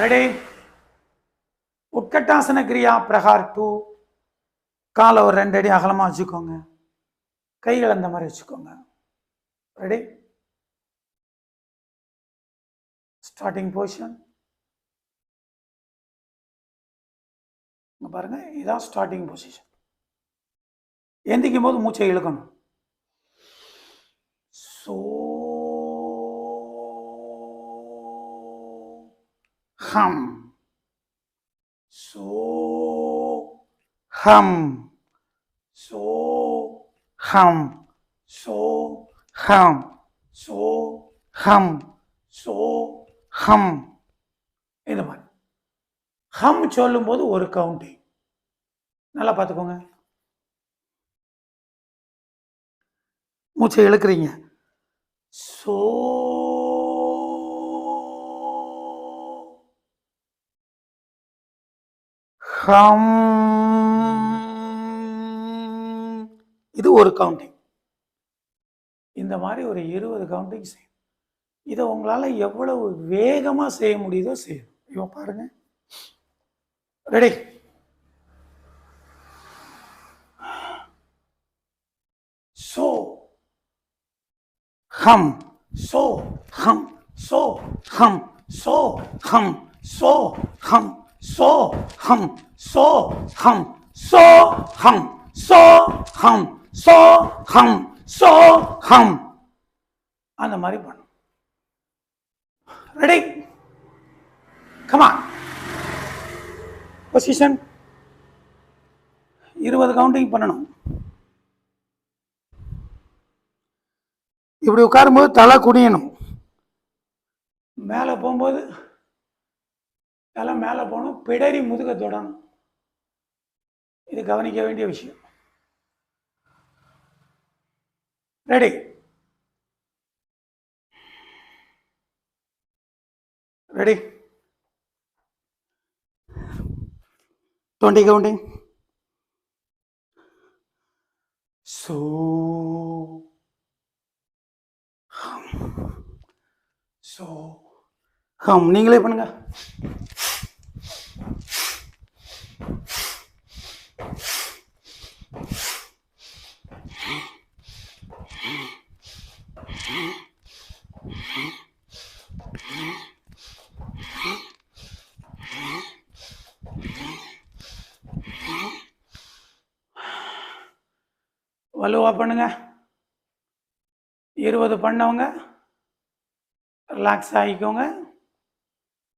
Ready உட்கட்டாசன கிரியா பிரகார் two காலை ஒரு ரெண்டு அடி அகலமாக வச்சுக்கோங்க. கைகள் அந்த மாதிரி வச்சுக்கோங்க. ரெடி ஸ்டார்டிங் பொசிஷன் இங்க பாருங்க இதான் ஸ்டார்டிங் பொசிஷன் எந்திக்கும் போது மூச்சை இழுக்கணும். ஹம் சோ ஹம் சோ ஹம் சோ ஹம் சோ ஹம் சோ ஹம் இந்த மாதிரி ஹம் சொல்லும்போது ஒரு கவுண்டிங் நல்லா பார்த்துக்கோங்க. மூச்சை இழுக்கிறீங்க. சோ ஹம். இது ஒரு கவுண்டிங் இந்த மாதிரி ஒரு இருபது கவுண்டிங் செய்யும் இதை உங்களால் எவ்வளவு வேகமாக செய்ய முடியுதோ செய்யும் இவன் பாருங்க. ரெடி சோ ஹம் சோ ஹம் சோ ஹம் சோ ஹம் சோ ஹம் சோ ஹம் சோ ஹம் சோ ஹம் சோ ஹம் சோ ஹம் சோ ஹம். அந்த மாதிரி பண்ணும் ரெடி கமா பொசிஷன் இருபது கவுண்டிங் பண்ணணும். இப்படி உட்காரும்போது தலை குனியணும். மேலே போகும்போது எல்லாம் மேலே போகணும் பிடரி முதுக தொடணும். இது கவனிக்க வேண்டிய விஷயம். Ready ready twenty counting so so hmm நீங்களே பண்ணுங்க. வலுவா பண்ணுங்க. இருபது பண்ணவங்க. ரிலாக்ஸ் ஆகிக்கோங்க.